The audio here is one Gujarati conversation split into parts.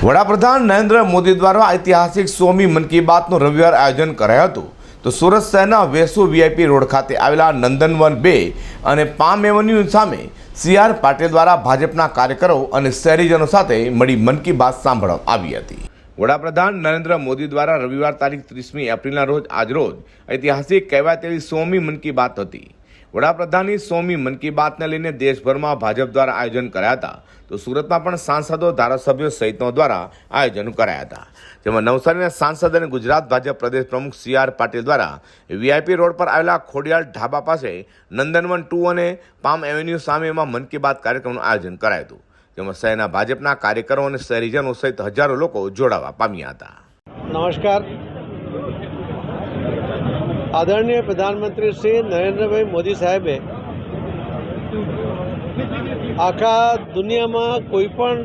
વડાપ્રધાન નરેન્દ્ર મોદી દ્વારા ઐતિહાસિક સોમી મન કી બાતનું રવિવાર આયોજન કરાયું હતું. તો સુરત શહેરના વેસુ વીઆઈપી રોડ ખાતે આવેલા નંદનવન બે અને પામ એવન્યુ સામે સી આર પાટીલ દ્વારા ભાજપના કાર્યકરો અને શહેરીજનો સાથે મળી મન કી બાત સાંભળવામાં આવી હતી. વડાપ્રધાન નરેન્દ્ર મોદી દ્વારા રવિવાર તારીખ ત્રીસમી એપ્રિલના રોજ આજરોજ ઐતિહાસિક કહેવાય તેવી સોમી મન કી બાત હતી. વડાપ્રધાનની સોમી મન કી બાતને લઈને દેશભરમાં ભાજપ દ્વારા આયોજન કરાયા હતા. તો સુરતમાં પણ સાંસદો, ધારાસભ્યો સહિતનો દ્વારા આયોજન કરાયા હતા. જેમાં નવસારીના સાંસદ અને ગુજરાત ભાજપ પ્રદેશ પ્રમુખ સી આર પાટીલ દ્વારા વીઆઈપી રોડ પર આવેલા ખોડિયાળ ઢાબા પાસે નંદનવન ટુ અને પામ એવન્યુ સામેમાં મન કી બાત કાર્યક્રમનું આયોજન કરાયું હતું. જેમાં શહેરના ભાજપના કાર્યકરો અને શહેરીજનો સહિત હજારો લોકો જોડાવા પામ્યા હતા. નમસ્કાર. આદરણીય પ્રધાનમંત્રી શ્રી નરેન્દ્રભાઈ મોદી સાહેબે, આખા દુનિયામાં કોઈ પણ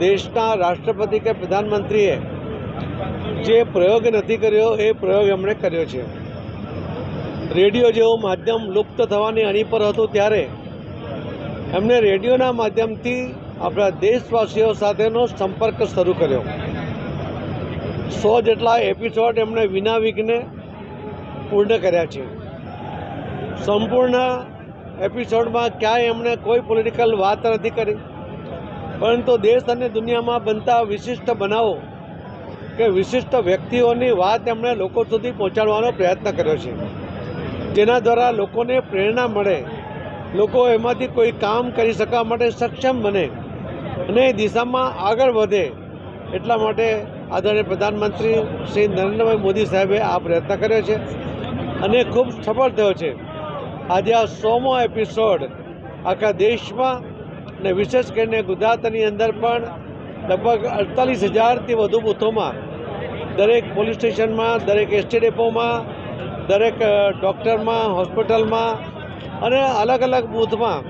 દેશના રાષ્ટ્રપતિ કે પ્રધાનમંત્રીએ જે પ્રયોગ નથી કર્યો, એ પ્રયોગ એમણે કર્યો છે. રેડિયો જેવું માધ્યમ લુપ્ત થવાની અણી પર હતું ત્યારે એમણે રેડિયોના માધ્યમથી આપણા દેશવાસીઓ સાથેનો સંપર્ક શરૂ કર્યો. સો જેટલા એપિસોડ એમણે વિના વિઘ્ને પૂર્ણ કર્યા છે. સંપૂર્ણ એપિસોડમાં ક્યાંય એમણે કોઈ પોલિટિકલ વાત નથી કરી. પરંતુ દેશ અને દુનિયામાં બનતા વિશિષ્ટ બનાવો કે વિશિષ્ટ વ્યક્તિઓની વાત એમણે લોકો સુધી પહોંચાડવાનો પ્રયત્ન કર્યો છે. જેના દ્વારા લોકોને પ્રેરણા મળે, લોકો એમાંથી કોઈ કામ કરી શકવા માટે સક્ષમ બને અને એ દિશામાં આગળ વધે એટલા માટે આદરણીય પ્રધાનમંત્રી શ્રી નરેન્દ્રભાઈ મોદી સાહેબે આ પ્રયત્ન કર્યો છે. અને ખૂબ સફળ થયો છે. આજે આ સોમો એપિસોડ આખા દેશમાં અને વિશેષ કરીને ગુજરાતની અંદર પણ લગભગ અડતાલીસ હજારથી વધુ બૂથોમાં દરેક પોલીસ સ્ટેશનમાં, દરેક એસટી ડેપોમાં દરેક ડૉક્ટરમાં હોસ્પિટલમાં અને અલગ અલગ બૂથમાં,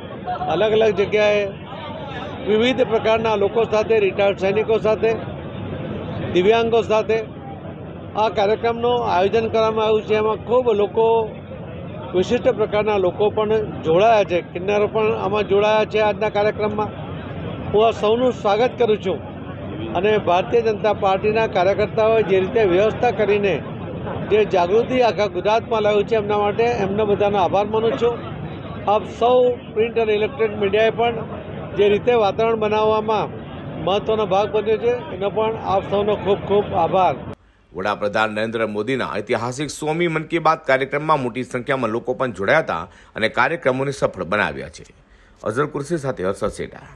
અલગ અલગ જગ્યાએ વિવિધ પ્રકારના લોકો સાથે રિટાયર્ડ સૈનિકો સાથે, દિવ્યાંગો સાથે આ કાર્યક્રમનું આયોજન કરવામાં આવ્યું છે. એમાં ખૂબ લોકો, વિશિષ્ટ પ્રકારના લોકો પણ જોડાયા છે. કિન્નરો પણ આમાં જોડાયા છે આજના કાર્યક્રમમાં. હું આ સૌનું સ્વાગત કરું છું. અને ભારતીય જનતા પાર્ટીના કાર્યકર્તાઓએ જે રીતે વ્યવસ્થા કરીને જે જાગૃતિ આખા ગુજરાતમાં લાવ્યું છે એમના માટે એમના બધાનો આભાર માનું છું. આપ સૌ પ્રિન્ટ અને ઇલેક્ટ્રોનિક મીડિયાએ પણ જે રીતે વાતાવરણ બનાવવામાં મહત્ત્વનો ભાગ બન્યો છે, એનો પણ આપ સૌનો ખૂબ ખૂબ આભાર. વડાપ્રધાન નરેન્દ્ર મોદીના ઐતિહાસિક સોમી મન કી બાત કાર્યક્રમમાં મોટી સંખ્યામાં લોકો પણ જોડાયા હતા અને કાર્યક્રમોને સફળ બનાવ્યા છે. અઝર કુર્સી સાથે હર્ષદ સેટા.